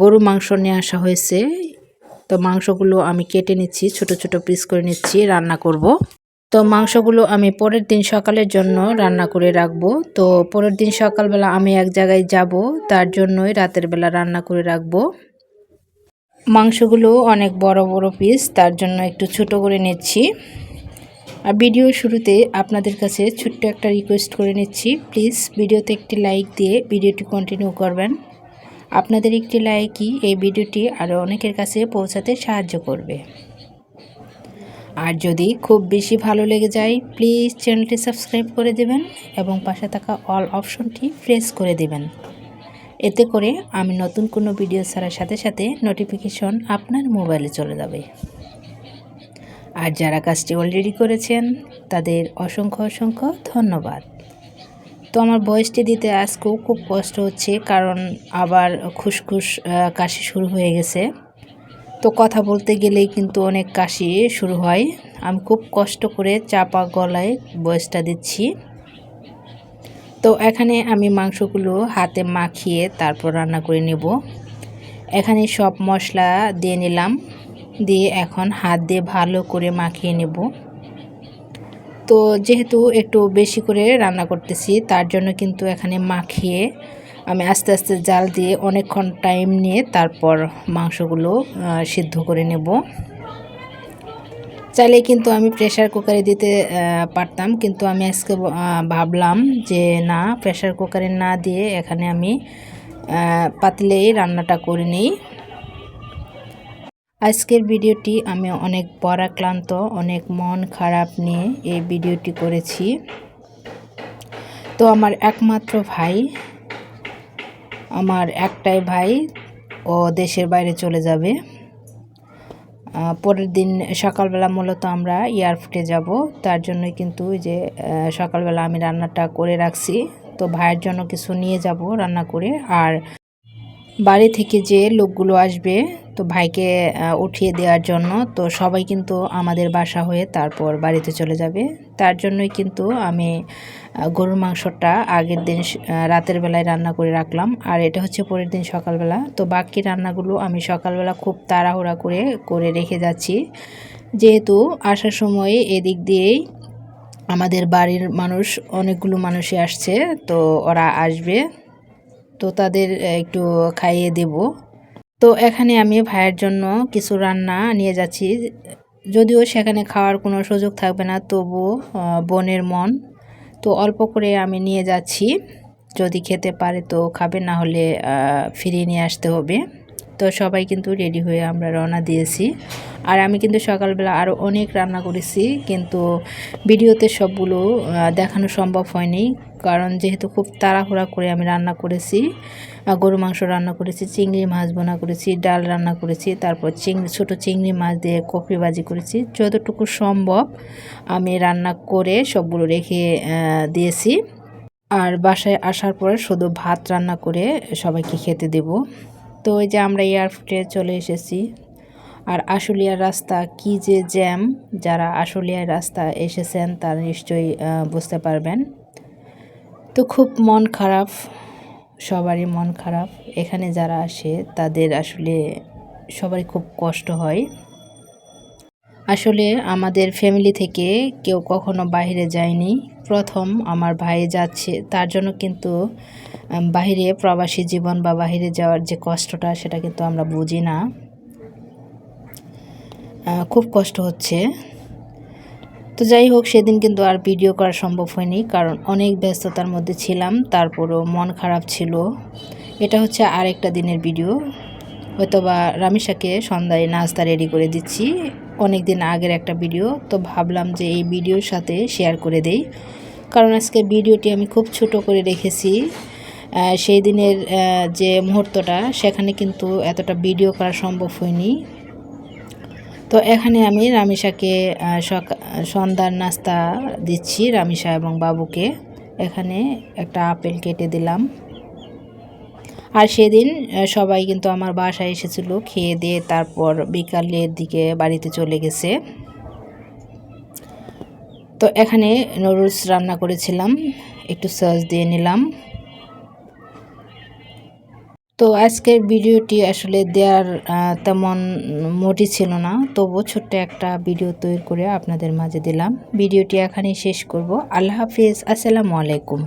গরু মাংস নিয়ে আসা হয়েছে। তো মাংসগুলো আমি কেটে নিচ্ছি, ছোট ছোট পিস করে নিচ্ছি, রান্না করব। তো মাংসগুলো আমি পরের দিন সকালের জন্য রান্না করে রাখব। তো পরের দিন সকালবেলা আমি এক জায়গায় যাব, তার জন্যই রাতের বেলা রান্না করে রাখব। মাংসগুলো অনেক বড় বড় পিস তার জন্য একটু ছোট করে নিচ্ছি। আর ভিডিও শুরুতে আপনাদের কাছে ছোট্ট একটা রিকোয়েস্ট করে নিচ্ছি। প্লিজ ভিডিওতে একটি লাইক দিয়ে ভিডিওটি কন্টিনিউ করবেন। আপনাদের একটি লাইকই এই ভিডিওটি আরও অনেকের কাছে পৌঁছাতে সাহায্য করবে। আর যদি খুব বেশি ভালো লেগে যায়, প্লিজ চ্যানেলটি সাবস্ক্রাইব করে দেবেন এবং পাশে থাকা অল অপশনটি প্রেস করে দেবেন। এতে করে আমি নতুন কোনো ভিডিও ছাড়ার সাথে সাথে নোটিফিকেশন আপনার মোবাইলে চলে যাবে। আর যারা কাজটি অলরেডি করেছেন, তাদের অসংখ্য অসংখ্য ধন্যবাদ। তো আমার বয়সটি দিতে আজকেও খুব কষ্ট হচ্ছে, কারণ আবার খুসখুস কাশি শুরু হয়ে গেছে। তো কথা বলতে গেলেই কিন্তু অনেক কাশি শুরু হয়। আমি খুব কষ্ট করে চাপা গলায় বয়সটা দিচ্ছি। তো এখানে আমি মাংসগুলো হাতে মাখিয়ে তারপর রান্না করে নেব। এখানে সব মশলা দিয়ে নিলাম, দিয়ে এখন হাত দিয়ে ভালো করে মাখিয়ে নেব। তো যেহেতু একটু বেশি করে রান্না করতেছি, তার জন্য কিন্তু এখানে মাখিয়ে আমি আস্তে আস্তে জাল দিয়ে অনেকক্ষণ টাইম নিয়ে তারপর মাংসগুলো সিদ্ধ করে নেব। চাইলে কিন্তু আমি প্রেশার কুকারে দিতে পারতাম, কিন্তু আমি আজকে ভাবলাম যে না প্রেশার কুকারে না দিয়ে এখানে আমি পাতলেই রান্নাটা করে নিই। আজকের ভিডিওটি আমি অনেক পরাক্লান্ত অনেক মন খারাপ নিয়ে এই ভিডিওটি করেছি। তো আমার একমাত্র ভাই, আমার একটাই ভাই, ও দেশের বাইরে চলে যাবে। পরের দিন সকালবেলা মূলত আমরা এয়ারপোর্টে যাব। তার জন্যই কিন্তু যে সকালবেলা আমি রান্নাটা করে রাখছি। তো ভাইয়ের জন্য কিছু নিয়ে যাব রান্না করে। আর বাড়ি থেকে যে লোকগুলো আসবে তো ভাইকে উঠিয়ে দেওয়ার জন্য। তো সবাই কিন্তু আমাদের বাসা হয়ে তারপর বাড়িতে চলে যাবে। তার জন্যই কিন্তু আমি গরুর মাংসটা আগের দিন রাতের বেলায় রান্না করে রাখলাম। আর এটা হচ্ছে পরের দিন সকালবেলা। তো বাকি রান্নাগুলো আমি সকালবেলা খুব তাড়াহুড়া করে করে রেখে যাচ্ছি। যেহেতু আসার সময় এদিক দিয়েই আমাদের বাড়ির মানুষ, অনেকগুলো মানুষই আসছে। তো ওরা আসবে। তো তাদের একটু খাইয়ে দেব। তো এখানে আমি ভাইয়ের জন্য কিছু রান্না নিয়ে যাচ্ছি। যদিও সেখানে খাওয়ার কোনো সুযোগ থাকবে না, তবু বোনের মন। তো অল্প করে আমি নিয়ে যাচ্ছি। যদি খেতে পারে তো খাবে, না হলে ফিরিয়ে নিয়ে আসতে হবে। তো সবাই কিন্তু রেডি হয়ে আমরা রওনা দিয়েছি। আর আমি কিন্তু সকালবেলা আরও অনেক রান্না করেছি, কিন্তু ভিডিওতে সবগুলো দেখানো সম্ভব হয়নি। কারণ যেহেতু খুব তাড়াহুড়া করে আমি রান্না করেছি গরু মাংস রান্না করেছি, চিংড়ি মাছ বোনা করেছি, ডাল রান্না করেছি, তারপর চিংড়ি, ছোটো চিংড়ি মাছ দিয়ে কফি বাজি করেছি। যতটুকু সম্ভব আমি রান্না করে সবগুলো রেখে দিয়েছি। আর বাসায় আসার পরে শুধু ভাত রান্না করে সবাইকে খেতে দেব। তো ওই যে আমরা এয়ারপোর্টে চলে এসেছি। আর আশুলিয়ার রাস্তা কি যে জ্যাম যারা আশুলিয়ার রাস্তা এসেছেন তারা নিশ্চয়ই বুঝতে পারবেন। তো খুব মন খারাপ, সবারই মন খারাপ। এখানে যারা আসে তাদের আসলে সবারই খুব কষ্ট হয়। আসলে আমাদের ফ্যামিলি থেকে কেউ কখনো বাইরে যায়নি। প্রথম আমার ভাই যাচ্ছে, তার জন্য কিন্তু বাহিরে প্রবাসী জীবন বা বাহিরে যাওয়ার যে কষ্টটা, সেটা কিন্তু আমরা বুঝি না। খুব কষ্ট হচ্ছে। তো যাই হোক, সেদিন কিন্তু আর ভিডিও করা সম্ভব হয়নি, কারণ অনেক ব্যস্ততার মধ্যে ছিলাম, তারপরও মন খারাপ ছিল। এটা হচ্ছে আরেকটা দিনের ভিডিও হয়তো বা রামিসাকে সন্ধ্যায় নাস্তা রেডি করে দিচ্ছি। অনেক দিন আগের একটা ভিডিও তো ভাবলাম যে এই ভিডিওর সাথে শেয়ার করে দেই। কারণ আজকে ভিডিওটি আমি খুব ছোট করে রেখেছি। সেই দিনের যে মুহূর্তটা, সেখানে কিন্তু এতটা ভিডিও করা সম্ভব হয়নি। তো এখানে আমি সকা- সন্ধ্যার নাস্তা দিচ্ছি রামিসা এবং বাবুকে। এখানে একটা আপেল কেটে দিলাম। আর সেদিন সবাই কিন্তু আমার বাসায় এসেছিল, খেয়ে দিয়ে তারপর বিকালের দিকে বাড়িতে চলে গেছে। তো এখানে নুডলস রান্না করেছিলাম, একটু সস দিয়ে নিলাম। তো আজকের ভিডিওটি আসলে দেওয়ার তেমন মোটি ছিল না, তবুও ছোট্ট একটা ভিডিও তৈরি করে আপনাদের মাঝে দিলাম। ভিডিওটি এখানেই শেষ করব। আল্লাহ হাফিজ, আসসালামু আলাইকুম।